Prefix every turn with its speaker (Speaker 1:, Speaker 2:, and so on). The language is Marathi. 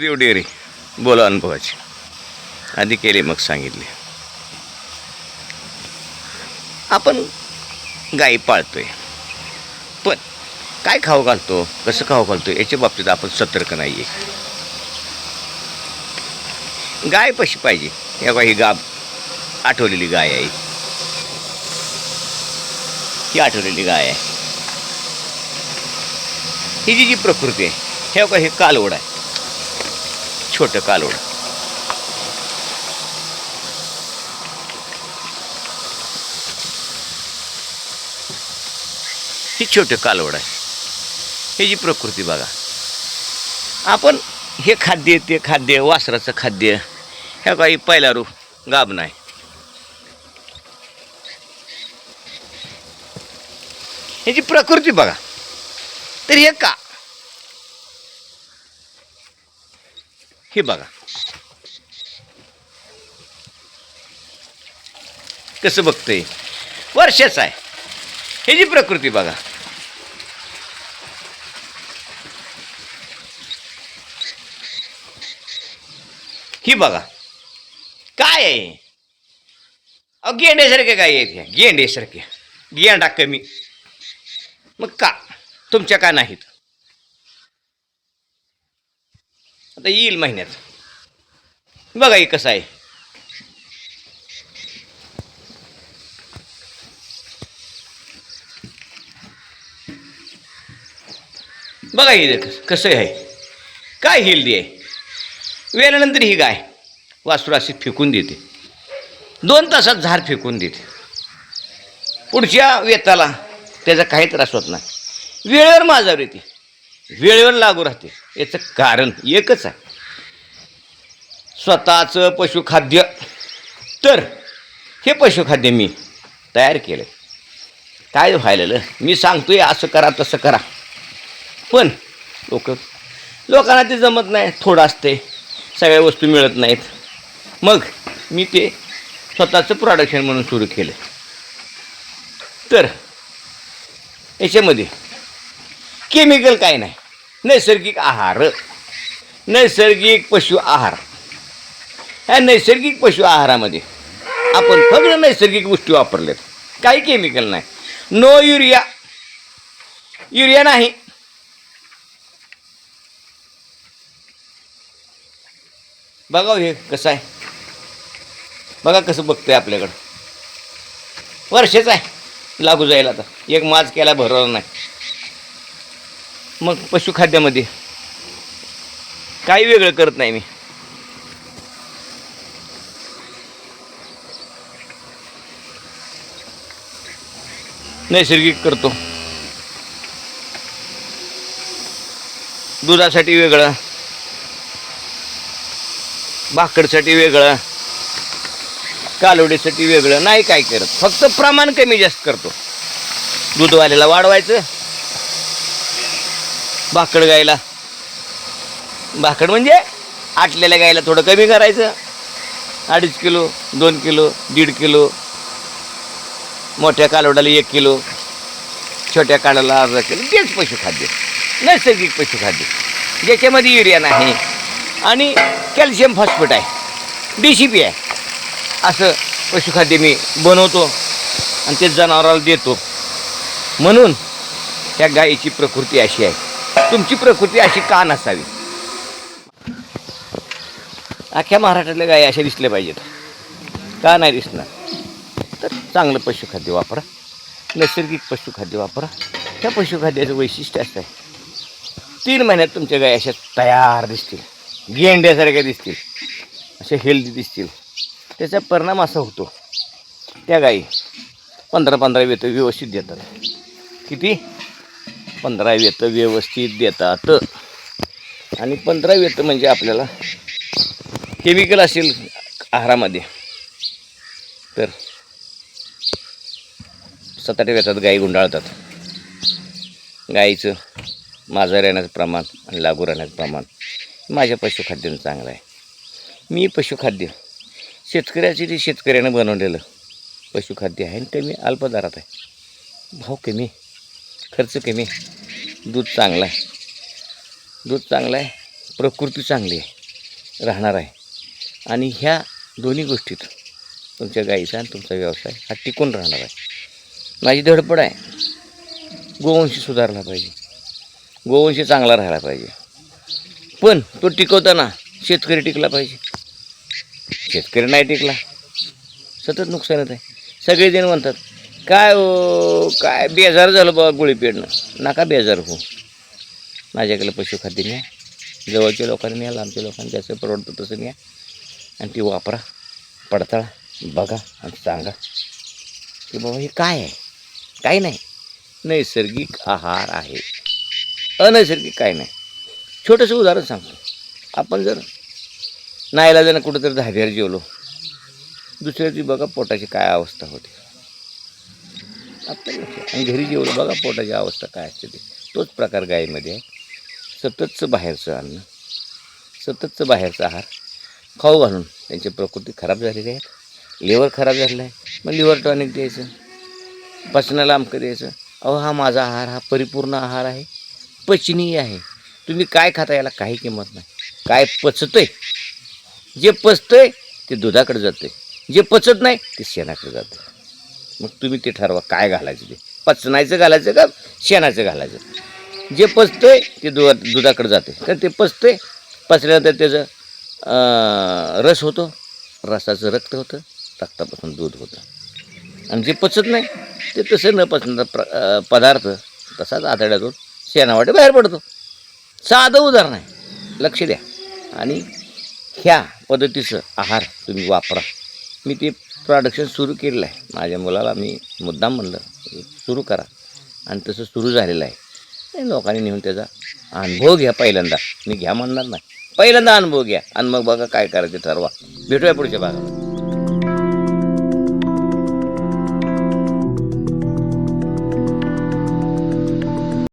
Speaker 1: सुखदेव डेरे. बोला अनुभवाची. आधी केले मग सांगितले. आपण गाई पाळतोय. पण काय खाऊ घालतो? कसं खाऊ घालतो याच्या बाबतीत आपण सतर्क नाही आहे गाय कशी पाहिजे. या ही गाब आठवलेली गाय आहे. ही आठवलेली गाय आहे. ही जी जी प्रकृती आहे हे बघा हे कालवड आहे. छोटं कालवड ही छोटं कालवड आहे. हे जी प्रकृती बघा. आपण हे खाद्य ते खाद्य वासराचं खाद्य ह्या काही पहिला रूप गाब नाही. ह्याची प्रकृती बघा. तर हे का? हे बघा. कसं बघतंय? वर्षच आहे. ह्याची प्रकृती बघा. ही बघा. काय आहे? अहो गेंड्यासारखे काय आहेत ह्या गेंड्यासारखे गेंडा कमी. मग का? तुमच्या का नाहीत? आता येईल महिन्यात. बघा हे कसं आहे. बघा हे कसं कसं आहे. काय हेल्दी आहे. वेळानंतर ही गाय वासरू अशी फेकून देते. दोन तासात झाड फेकून देते. पुढच्या वेताला त्याचा काही त्रास होत नाही. वेळेवर माझ्यावर येते. वेळेवर लागू राहते. याचं कारण एकच आहे. स्वतःचं पशुखाद्य तर हे पशुखाद्य मी तयार केलं काय व्हायलेलं? मी सांगतोय असं करा तसं करा. पण लोक लोकांना ते जमत नाही. थोडं असते सगळ्या वस्तू मिळत नाहीत. मग मी ते स्वतःचं प्रोडक्शन म्हणून सुरू केलं तर याच्यामध्ये केमिकल काय नाही. नैसर्गिक आहार. नैसर्गिक पशु आहार. ह्या नैसर्गिक पशु आहारामध्ये आपण फक्त नैसर्गिक गोष्टी वापरल्यात. काही केमिकल नाही. नो युरिया युरिया नाही. बघा हे कसं आहे. बघा कसं बघतंय आपल्याकडं. वर्षच आहे. लागू जाईल आता. एक माज केला भरवला नाही. मग पशुखाद्यामध्ये. काही वेगळं करत नाही मी. नैसर्गिक करतो. दुधासाठी वेगळं. भाकरसाठी वेगळं. कालवडीसाठी वेगळं. नाही काय करत. फक्त प्रमाण कमी जास्त करतो. दूधवाल्याला वाढवायचं. भाकड गायला. भाकड म्हणजे आटलेल्या गायला थोडं कमी करायचं. अडीच किलो दोन किलो दीड किलो. मोठ्या कालवडाला एक किलो. छोट्या काळाला अर्धा किलो. तेच पशुखाद्य नैसर्गिक पशुखाद्य ज्याच्यामध्ये युरिया नाही. आणि कॅल्शियम फॉस्फेट आहे. डी सी पी आहे. असं पशुखाद्य मी बनवतो आणि ते जनावराला देतो. म्हणून त्या गायीची प्रकृती अशी आहे. तुमची प्रकृती अशी का नसावी? अख्ख्या महाराष्ट्रातल्या गायी अशा दिसल्या पाहिजेत. का नाही दिसणार? तर चांगलं पशुखाद्य वापरा. नैसर्गिक पशुखाद्य वापरा. त्या पशुखाद्याचं वैशिष्ट्य असं आहे. तीन महिन्यात तुमच्या गायी अशा तयार दिसतील. गेंड्यासारख्या दिसतील. अशा हेल्दी दिसतील. त्याचा परिणाम असा होतो. त्या गायी पंधरा पंधरा वेतं व्यवस्थित देतात. किती? पंधरा वेतं व्यवस्थित देतात. आणि पंधरा वेतं म्हणजे आपल्याला केमिकल असेल आहारामध्ये. तर सात आठ वेतात गाई गुंडाळतात. गाईचं माझं राहण्याचं प्रमाण आणि लागू राहण्याचं प्रमाण माझ्या पशुखाद्यानं चांगलं आहे. मी पशुखाद्य शेतकऱ्याचे ते शेतकऱ्यानं बनवलेलं पशुखाद्य आहे आणि ते मी अल्पदारात आहे. भाव कमी खर्च कमी दूध चांगला आहे. दूध चांगलं आहे. प्रकृती चांगली आहे. राहणार आहे. आणि ह्या दोन्ही गोष्टीत तुमच्या गाईचा आणि तुमचा व्यवसाय हा टिकून राहणार आहे. माझी धडपड आहे. गोवंश सुधारला पाहिजे. गोवंश चांगला राहायला पाहिजे. पण तो टिकवताना शेतकरी टिकला पाहिजे. शेतकरी नाही टिकला. सतत नुकसानच आहे. सगळेजण म्हणतात काय हो काय बेजार झालं बाबा गोळी पेडणं नका बेजार हो माझ्याकडे पशुखाद्य न्या. जवळच्या लोकांनी न्या लांबच्या लोकांनी जसं परवडतं तसं न्या. आणि ती वापरा. पडताळा. बघा आणि सांगा. की बाबा हे काय आहे? काय नाही. नैसर्गिक आहार आहे. अनैसर्गिक काय नाही. छोटंसं उदाहरण सांगतो. आपण जर नाईला जण कुठंतरी धाब्यावर जेवलो. दुसऱ्या दिवशी बघा पोटाची काय अवस्था होते. आपल्या लक्षात आणि घरी जेवलं बघा पोटाची अवस्था काय असते ते. तोच प्रकार गायीमध्ये. आहे सततचं बाहेरचं अन्न सततचं बाहेरचा आहार. खाऊ घालून त्यांची प्रकृती खराब झालेली आहे. लिव्हर खराब झालेलं आहे. मग लिव्हर टॉनिक द्यायचं. पचनाला आमकं द्यायचं. अहो हा माझा आहार हा परिपूर्ण आहार आहे. पचनीय आहे. तुम्ही काय खाता याला काही किंमत नाही. काय पचतंय? जे पचतंय ते दुधाकडे जाते जे पचत नाही ते शेणाकडे जातं मग तुम्ही ते ठरवा काय घालायचं ते. पचनायचं घालायचं का शेणाचं घालायचं? जे पचतंय ते दुधा दुधाकडे जाते कारण ते पचतंय पचल्यानंतर त्याचं रस होतो. रसाचं रक्त होतं रक्तापासून दूध होतं. आणि जे पचत नाही ते तसं न पचणार प्र पदार्थ तसाच आतड्यातून शेणावाटे बाहेर पडतो. साधं उदाहरण आहे. लक्ष द्या. आणि ह्या पद्धतीचं आहार तुम्ही वापरा. मी ते प्रोडक्शन सुरू केलेलं आहे. माझ्या मुलाला मी मुद्दाम म्हणलं सुरू करा. आणि तसं सुरू झालेलं आहे. लोकांनी नेऊन त्याचा अनुभव घ्या पहिल्यांदा. मी घ्या म्हणणार नाही. पहिल्यांदा अनुभव घ्या. आणि मग बघा काय करायचं ठरवा. भेटूया पुढच्या भागात.